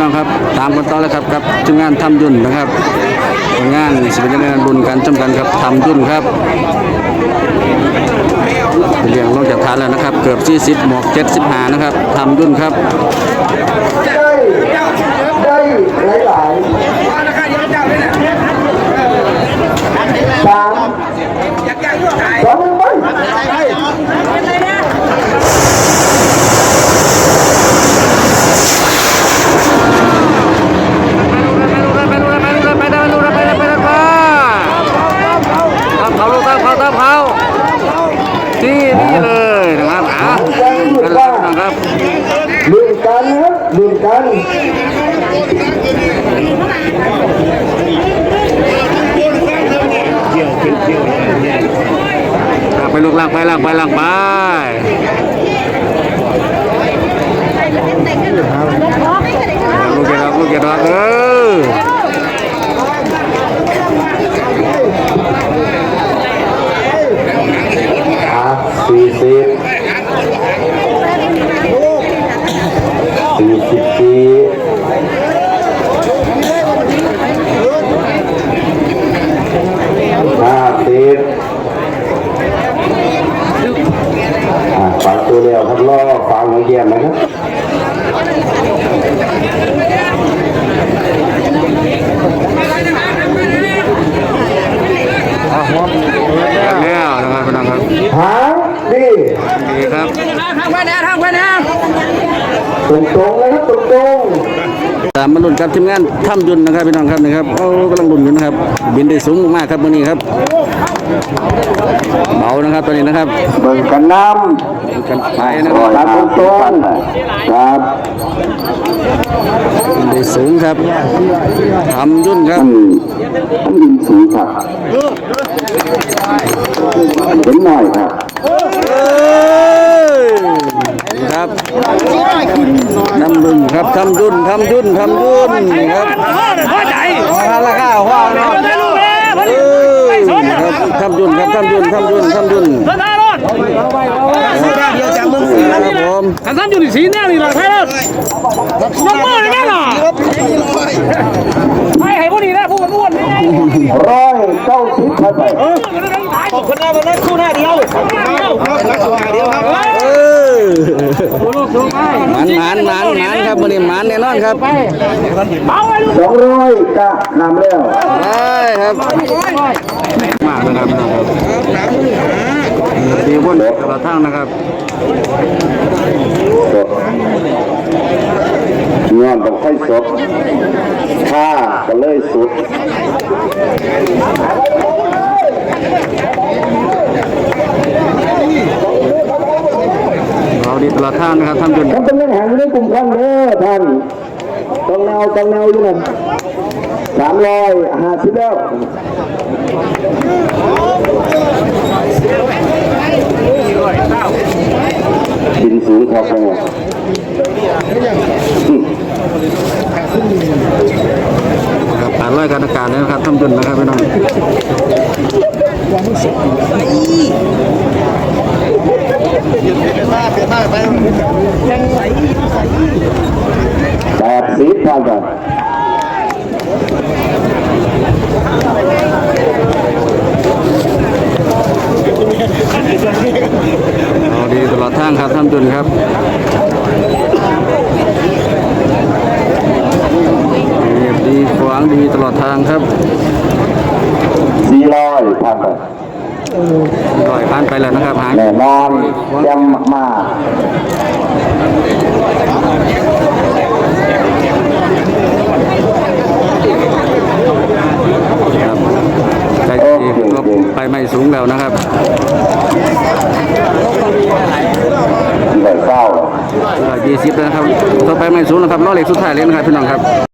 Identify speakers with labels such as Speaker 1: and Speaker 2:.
Speaker 1: น้องครับตามกันต่อแล้วครับครับทีมงานทำยุ่นนะครับผลงานสิเป็นงานรุ่นกันจำกันครับทำยุ่นครับเรียงลงจากฐานแล้วนะครับ เกือบ40หมอก75นะครับทำยุ่นครับ
Speaker 2: ได้ได้หลายหลายสามสองหนึ่งไป
Speaker 1: เขาลูกครับเขาตามเขาที่นี่เลยนะครับอะกันแล้วนะครับ
Speaker 2: ลุ้นกันนะครับ ลุ้นกัน
Speaker 1: ไปลูกล่างไปล่างไปล่างไปลูกเกดอกลูกเกดอกเออ
Speaker 2: อะสี่สิบสี่สิบสี่ห้าสิบอะฝากตัวเร็วครับล่อฟังหัวเยี่ยมนะครับ
Speaker 1: แล้วนะครับพี่น้องครับ
Speaker 2: หางดี
Speaker 1: ดีครับ
Speaker 2: ตรงตรงๆเลยครับตรงตรง
Speaker 1: ตามมาลุ้นกับทีมงานถ้ำยุนนะครับพี่น้องครับนะครับโอ้กำลังลุ้นอยู่นะครับ บินได้สูงมากๆครับวันนี้ครับเบานะครับตัวนี้นะครับ
Speaker 2: ๆเบิ่งกันน้
Speaker 1: กันไปำนะครับ
Speaker 2: ตามตรงตรงๆครับ
Speaker 1: บินได้สูงครับทำยุนครับ
Speaker 2: ท่านยินสูงครับเห็นหน่อยครับ
Speaker 1: เอ้ยครับ น้ำดุนครับทำยุนทำยุนทำยุนครับราคาว่าเนาะเอ้ยครับทำยุนครับทำยุนทำยุนทำยุน
Speaker 3: เดิน
Speaker 1: เดียวจากมืองศรีครับผม
Speaker 3: ขันทานอยู่ที่สีเนี่ยนี่หรอไทยรถยกมือเลยแน่นอนให้ให้ผู้ดีนะผู้มันอ้วนนี่
Speaker 2: ร้อยเก้าสิบครับไป
Speaker 3: คนหน้าวันนั้นคู่หน้าเดียวเดียว
Speaker 1: เออ หมันหมันหมันหมันครับวันนี้หมันแน่นอนครับ
Speaker 3: เบาไว้ลูก
Speaker 2: สองร้อยกะนำแล้ว
Speaker 1: ได้ครับมากนะครับพี่น้องครับดีวนตลอดทางนะครับ
Speaker 2: สดงอนต้องค่อยสดค่าก็เลยสุด
Speaker 1: เราดีต ลอดทางนะครับทำจน
Speaker 2: ท่านเป็นเรื่องหางอยู่ในกลุ่มข้างเด้อท่านต้องแนวต้องแนวอยู่นั่นสามร้อยห้าสิบแล้วบินสูงพอกัน
Speaker 1: นะครับผ่านร้อยการอากาศแล้วนะครับทำจนนะครับพี่น้อง
Speaker 2: แปดสิบพอกัน
Speaker 1: เราดีตลอดทางครับทำจนครับเรียบดีขวางดีตลอดทางครับ
Speaker 2: สี่ร้อยพอกัน
Speaker 1: ลอยผ่านไปแล้วนะครับหาง
Speaker 2: แน่นอนแจ่มมาก
Speaker 1: ครับใจดีก็ไปไม่สูงแล้วนะครับ
Speaker 2: ๆเลยเก้า
Speaker 1: ร้อยยี่สิบแล้วนะครับ ต่อไปไม่สูงนะครับล้อเหล็กสุดท้ายเลยนะครับพี่น้องครับ